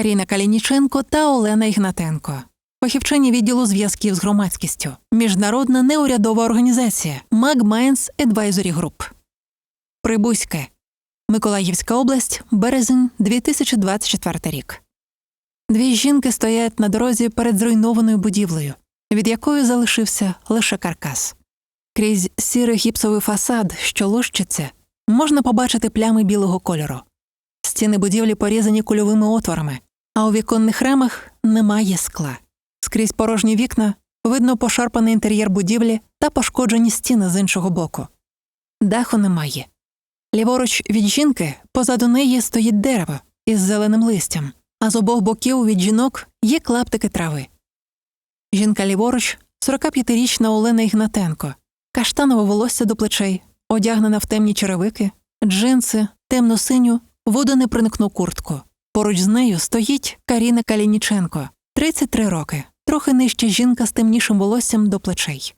Каріна Калініченко та Олена Ігнатенко. Фахівчині відділу зв'язків з громадськістю, міжнародна неурядова організація Minds Advisory Group. Прибузьке. Миколаївська область, березень 2024 рік. Дві жінки стоять на дорозі перед зруйнованою будівлею, від якої залишився лише каркас. Крізь сірий гіпсовий фасад, що лущиться, можна побачити плями білого кольору. Стіни будівлі порізані кульовими отворами, а у віконних рамах немає скла. Скрізь порожні вікна видно пошарпаний інтер'єр будівлі та пошкоджені стіни з іншого боку. Даху немає. Ліворуч від жінки позаду неї стоїть дерево із зеленим листям, а з обох боків від жінок є клаптики трави. Жінка ліворуч 45-річна Олена Ігнатенко, каштанове волосся до плечей, одягнена в темні черевики, джинси, темно-синю, водонепроникну куртку. Поруч з нею стоїть Каріна Калініченко, 33 роки, трохи нижча жінка з темнішим волоссям до плечей.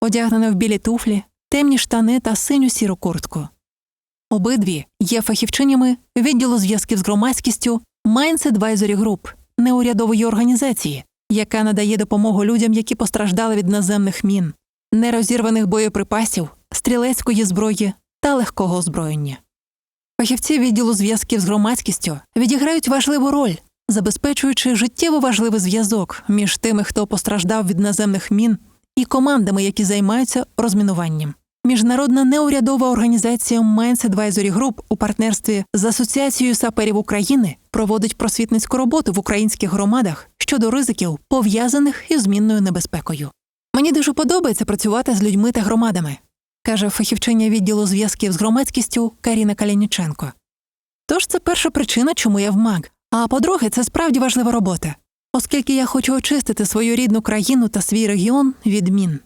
Одягнена в білі туфлі, темні штани та синю сіру куртку. Обидві є фахівчинями відділу зв'язків з громадськістю Minds Advisory Group, неурядової організації, яка надає допомогу людям, які постраждали від наземних мін, нерозірваних боєприпасів, стрілецької зброї та легкого озброєння. Фахівці відділу зв'язків з громадськістю відіграють важливу роль, забезпечуючи життєво важливий зв'язок між тими, хто постраждав від наземних мін, і командами, які займаються розмінуванням. Міжнародна неурядова організація Minds Advisory Group у партнерстві з Асоціацією саперів України проводить просвітницьку роботу в українських громадах щодо ризиків, пов'язаних із змінною небезпекою. Мені дуже подобається працювати з людьми та громадами, каже фахівчиня відділу зв'язків з громадськістю Каріна Калініченко. Тож це перша причина, чому я в МАГ. А по-друге, це справді важлива робота, оскільки я хочу очистити свою рідну країну та свій регіон від мін.